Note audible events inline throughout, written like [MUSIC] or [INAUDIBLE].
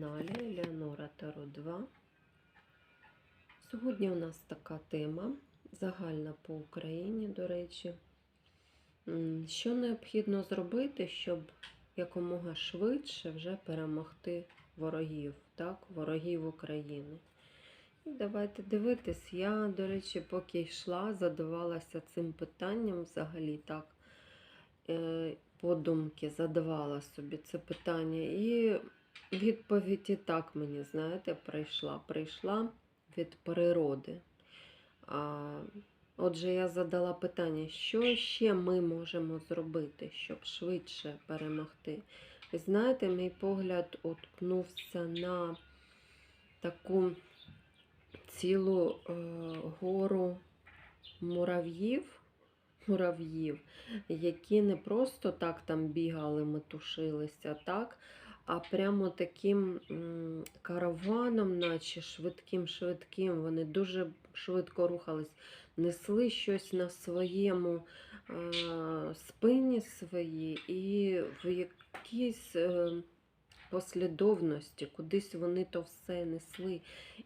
каналі Елеонора Таро 2. Сьогодні у нас така тема, загальна по Україні, до речі. Що необхідно зробити, щоб якомога швидше вже перемогти ворогів, так? ворогів України. І давайте дивитись. Я, до речі, поки йшла, задавалася цим питанням взагалі так. Е, подумки задавала собі це питання. І відповідь і так мені, знаєте, прийшла. Прийшла від природи. А, отже, я задала питання, що ще ми можемо зробити, щоб швидше перемогти. Ви знаєте, мій погляд уткнувся на таку цілу е, гору мурав'їв, мурав'їв, які не просто так там бігали, метушилися, так, а прямо таким караваном, наче швидким-швидким, вони дуже швидко рухались, несли щось на своєму спині своїй і в якійсь е, послідовності, кудись вони то все несли.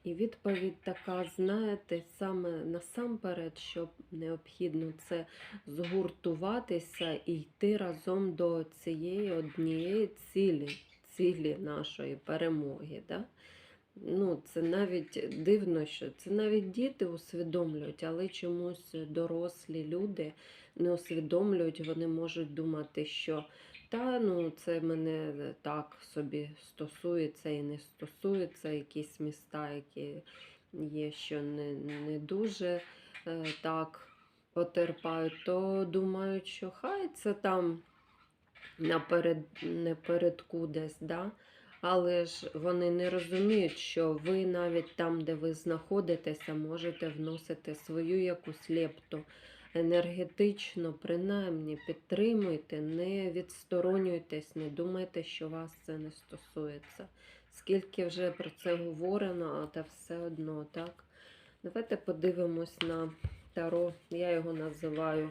І відповідь така, знаєте, саме насамперед, що необхідно це згуртуватися і йти разом до цієї однієї цілі, цілі нашої перемоги. Да? Ну, це навіть дивно, що це навіть діти усвідомлюють, але чомусь дорослі люди не усвідомлюють, вони можуть думати, що та ну це мене так собі стосується і не стосується якісь міста, які є, що не, не дуже е, так потерпають, то думають, що хай це там наперед, напередку десь, да? але ж вони не розуміють, що ви навіть там, де ви знаходитеся, можете вносити свою якусь лепту енергетично, принаймні, підтримуйте, не відсторонюйтесь, не думайте, що вас це не стосується. Скільки вже про це говорено, та все одно, так? Давайте подивимось на Таро. Я його називаю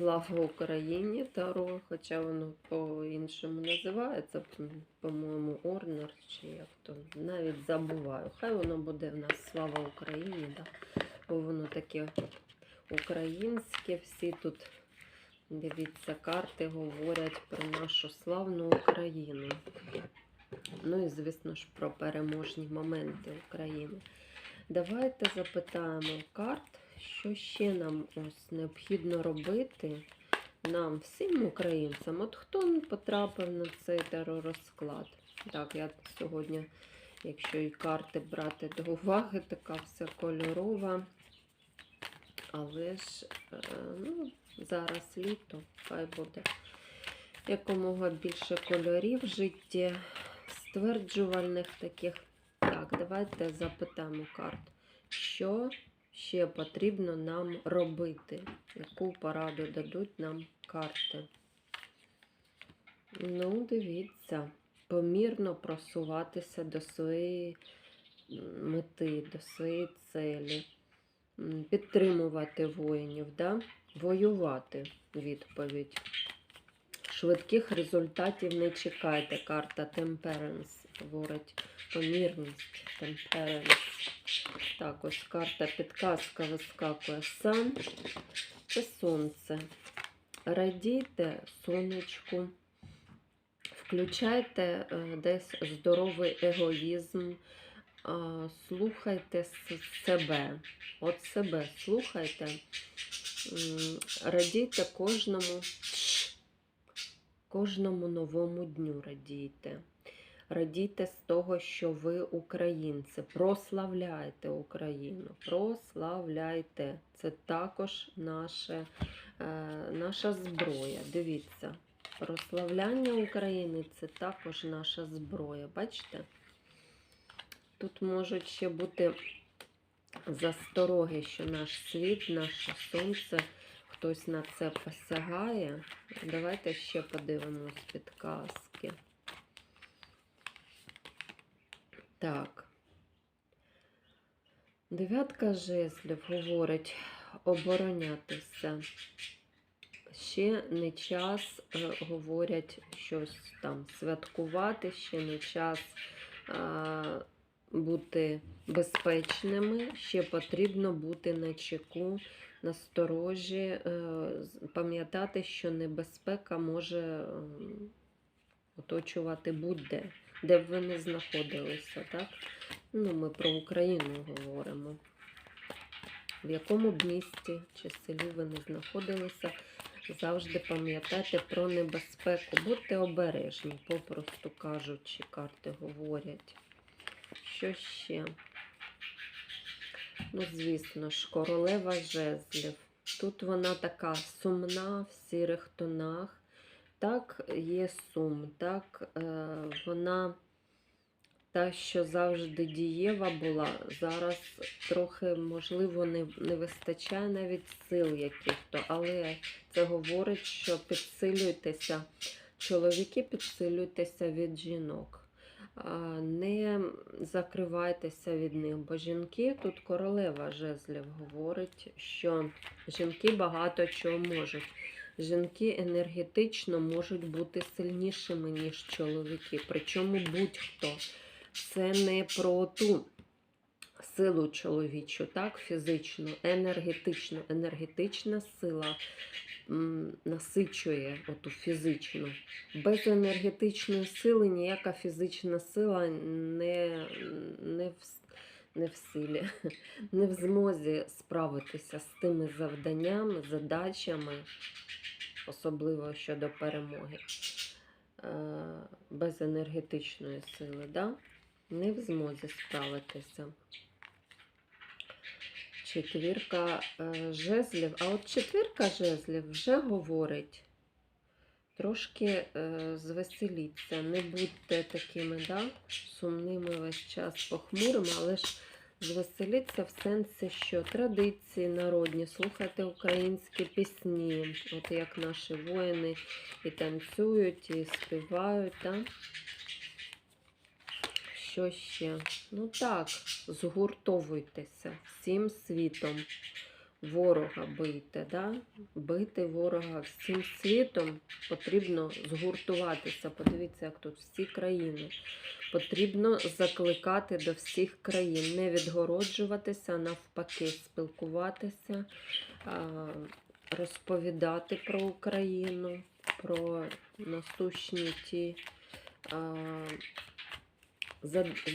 Слава Україні Таро, хоча воно по-іншому називається, по-моєму, Орнер, чи як то навіть забуваю. Хай воно буде в нас Слава Україні, да? бо воно таке українське. Всі тут, дивіться, карти говорять про нашу славну Україну. Ну і, звісно ж, про переможні моменти України. Давайте запитаємо карт, що ще нам ось необхідно робити нам, всім українцям. От хто потрапив на цей теророзклад? Так, я сьогодні, якщо і карти брати до уваги, така вся кольорова. Але ж е, ну, зараз літо, хай буде якомога більше кольорів в житті, стверджувальних таких. Так, давайте запитаємо карт, що ще потрібно нам робити, яку пораду дадуть нам карти. Ну, дивіться, помірно просуватися до своєї мети, до своєї целі підтримувати воїнів, да? воювати відповідь. Швидких результатів не чекайте. Карта Temperance говорить помірність. Temperance. Так, ось карта підказка вискакує Sun. Це сонце. Радійте сонечку. Включайте е, десь здоровий егоїзм. Слухайте себе. От себе слухайте. Радійте кожному, кожному новому дню радійте. Радійте з того, що ви українці. Прославляйте Україну. Прославляйте. Це також наше, е, наша зброя. Дивіться. Прославляння України це також наша зброя. Бачите? Тут можуть ще бути застороги, що наш світ, наше сонце, хтось на це посягає. Давайте ще подивимось підказки. Так. Дев'ятка жезлів говорить оборонятися. Ще не час, е, говорять, щось там святкувати, ще не час а, бути безпечними, ще потрібно бути на чеку, насторожі, е, пам'ятати, що небезпека може оточувати будь-де, де б ви не знаходилися. Так? Ну, ми про Україну говоримо. В якому б місті чи селі ви не знаходилися, завжди пам'ятайте про небезпеку. Будьте обережні, попросту кажучи, карти говорять. Що ще? Ну, звісно ж, королева жезлів. Тут вона така сумна в сірих тонах. Так, є сум, так, е, вона та, що завжди дієва була, зараз трохи, можливо, не, не вистачає навіть сил яких-то, але це говорить, що підсилюйтеся, чоловіки підсилюйтеся від жінок. Не закривайтеся від них, бо жінки, тут королева жезлів говорить, що жінки багато чого можуть. Жінки енергетично можуть бути сильнішими, ніж чоловіки. Причому будь-хто. Це не про ту силу чоловічу, так, фізичну, енергетичну. Енергетична сила насичує оту фізичну. Без енергетичної сили ніяка фізична сила не, не, в, не в силі, [LAUGHS] не в змозі справитися з тими завданнями, задачами, особливо щодо перемоги. Е, Без енергетичної сили, да? не в змозі справитися. Четвірка е, жезлів. А от четвірка жезлів вже говорить. Трошки е, звеселіться, не будьте такими да, сумними весь час похмурими, але ж звеселіться в сенсі, що традиції народні, слухайте українські пісні, от як наші воїни і танцюють, і співають. Да? Що ще? Ну так, згуртовуйтеся всім світом. Ворога бийте, да? бити ворога всім світом потрібно згуртуватися. Подивіться, як тут всі країни. Потрібно закликати до всіх країн, не відгороджуватися, навпаки, спілкуватися, розповідати про Україну, про насущні ті.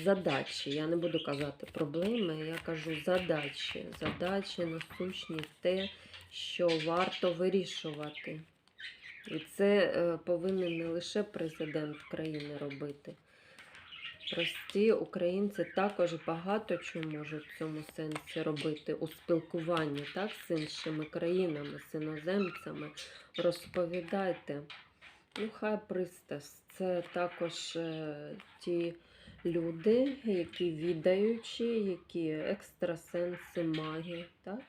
Задачі. Я не буду казати проблеми, я кажу задачі. Задачі насущні те, що варто вирішувати. І це е, повинен не лише президент країни робити. Прості українці також багато чого можуть в цьому сенсі робити у спілкуванні так, з іншими країнами, з іноземцями. Розповідайте. Ну, хай пристас. Це також е, ті люди, які відаючі, які екстрасенси, маги, так?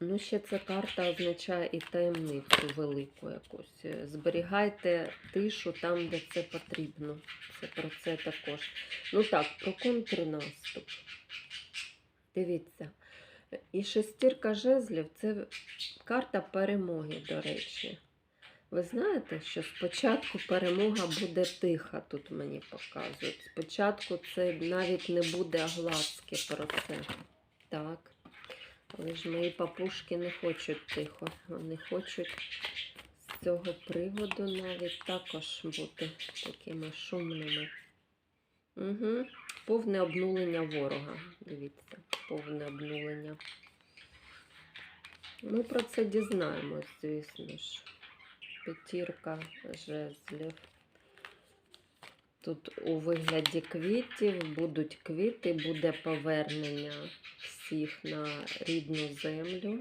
Ну, ще ця карта означає і таємницю велику якусь. Зберігайте тишу там, де це потрібно. Це про це також. Ну так, про контрнаступ. Дивіться. І шестірка жезлів це карта перемоги, до речі. Ви знаєте, що спочатку перемога буде тиха, тут мені показують. Спочатку це навіть не буде огласки про це. Так. Але ж мої папушки не хочуть тихо. Вони хочуть з цього приводу навіть також бути такими шумними. Угу. Повне обнулення ворога. Дивіться, повне обнулення. Ми про це дізнаємось, звісно ж. П'ятірка жезлів. Тут у вигляді квітів будуть квіти, буде повернення всіх на рідну землю.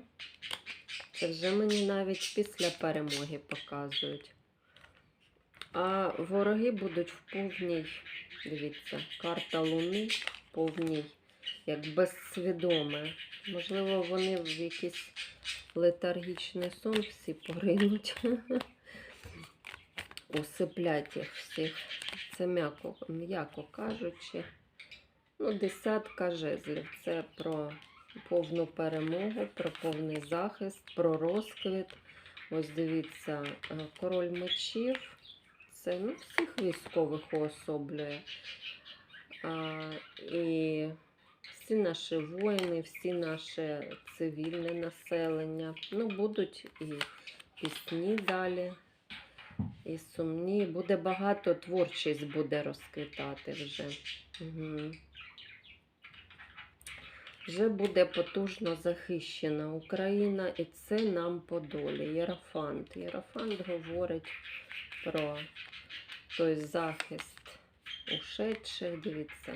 Це вже мені навіть після перемоги показують. А вороги будуть в повній, дивіться, карта Луни в повній, як безсвідоме. Можливо, вони в якийсь летаргічний сон всі поринуть. [LAUGHS] Усиплять їх всіх. Це м'яко, м'яко кажучи. Ну, десятка жезлів. Це про повну перемогу, про повний захист, про розквіт. Ось дивіться, е, король мечів. це ну, всіх військових уособлює. А, і всі наші воїни, всі наше цивільне населення. Ну, будуть і пісні далі, і сумні. Буде багато творчість буде розквітати вже. Угу. Вже буде потужно захищена Україна, і це нам по долі. Єрофант. Єрофант говорить про той захист ушедших, дивіться.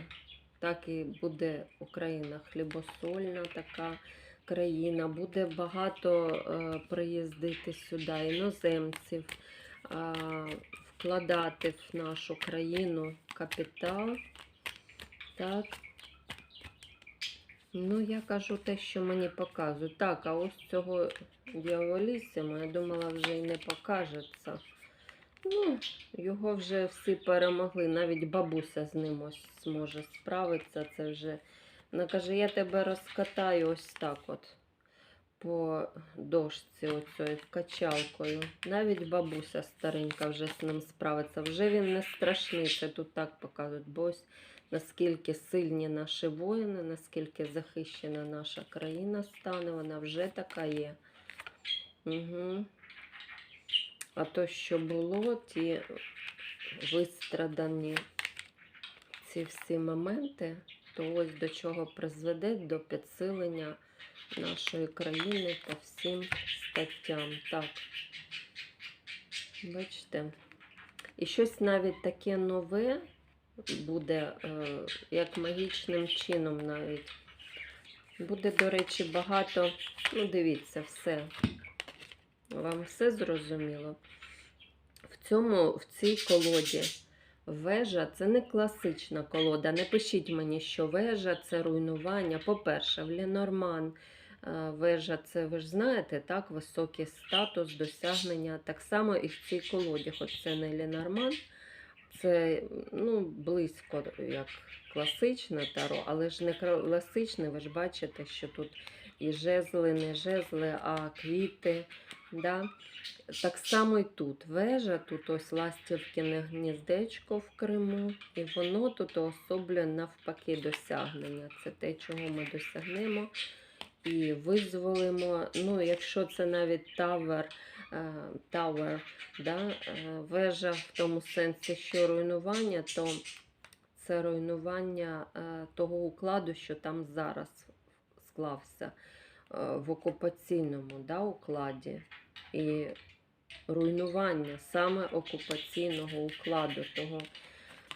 Так і буде Україна хлібосольна така країна. Буде багато е, приїздити сюди іноземців, вкладати в нашу країну капітал. Так. Ну, я кажу те, що мені показують. Так, а ось цього дьяволісіма, я думала, вже й не покажеться. Ну, його вже всі перемогли. Навіть бабуся з ним ось зможе справитися. Це вже. Вона каже, я тебе розкатаю ось так от по дошці оцею качалкою. Навіть бабуся старенька вже з ним справиться. Вже він не страшний, це тут так показують. Бо ось наскільки сильні наші воїни, наскільки захищена наша країна стане, вона вже така є. Угу. А то, що було, ті вистрадані ці всі моменти, то ось до чого призведе до підсилення нашої країни по всім статтям. Так, бачите. І щось навіть таке нове буде, е, як магічним чином навіть. Буде, до речі, багато. Ну, дивіться, все. Вам все зрозуміло? В цьому, в цій колоді вежа це не класична колода. Не пишіть мені, що вежа це руйнування. По-перше, в Ленорман е, вежа це, ви ж знаєте, так, високий статус, досягнення. Так само і в цій колоді, хоч це не Ленорман, це ну, близько як класичне таро, але ж не класичне, ви ж бачите, що тут і жезли, не жезли, а квіти. Да? Так само і тут вежа, тут ось ластівкине гніздечко в Криму, і воно тут особлює навпаки досягнення. Це те, чого ми досягнемо і визволимо. Ну, якщо це навіть тавер, е, тавер, да? е, вежа в тому сенсі, що руйнування, то це руйнування е, того укладу, що там зараз склався в окупаційному да, укладі і руйнування саме окупаційного укладу того.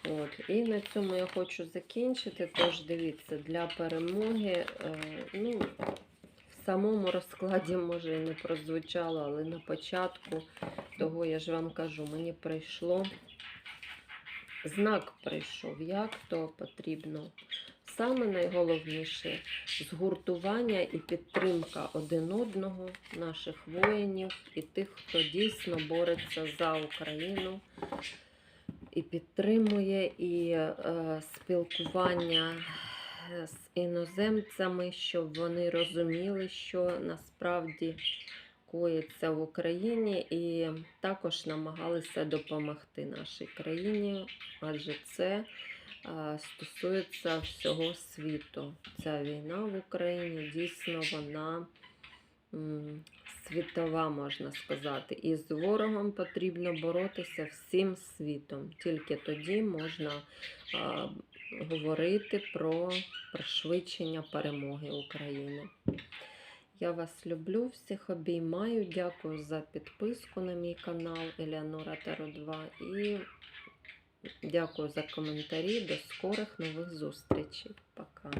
От. І на цьому я хочу закінчити. Тож, дивіться, для перемоги, е, ну, в самому розкладі, може, і не прозвучало, але на початку того, я ж вам кажу, мені прийшло, знак прийшов, як то потрібно саме найголовніше згуртування і підтримка один одного, наших воїнів і тих, хто дійсно бореться за Україну і підтримує і е, спілкування з іноземцями, щоб вони розуміли, що насправді коїться в Україні, і також намагалися допомогти нашій країні, адже це стосується всього світу. Ця війна в Україні дійсно вона світова, можна сказати. І з ворогом потрібно боротися всім світом. Тільки тоді можна а, говорити про пришвидшення перемоги України. Я вас люблю, всіх обіймаю. Дякую за підписку на мій канал Елеонора Таро 2 і Дякую за коментарі. До скорих нових зустрічей. Пока.